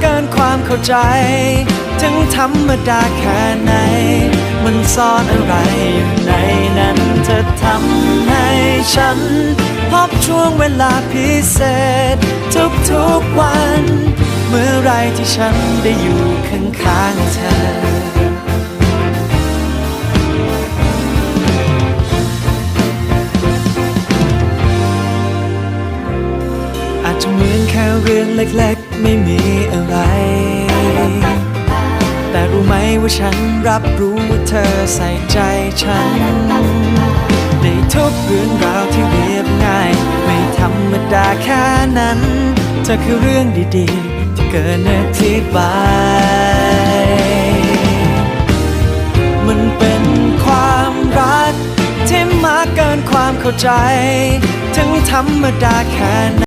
เกินความเข้าใจ ถึงธรรมดาแค่ไหน มันซ่อนอะไรอยู่ในนั้นเธอทำให้ฉัน พบช่วงเวลาพิเศษ ทุกๆวัน เมื่อไรที่ฉันได้อยู่ข้างๆเธอจะมือนแค่เรื่องเล็กๆ ไม่มีอะไร แต่รู้ไหมว่าฉันรับรู้ว่าเธอใส่ใจฉัน ในทุกเรื่องราวที่เรียบง่าย ไม่ธรรมดาแค่นั้น เธอคือเรื่องดีๆ ที่เกินอธิบาย มันเป็นความรักที่มากเกินความเข้าใจ ถึงธรรมดาแค่ไหน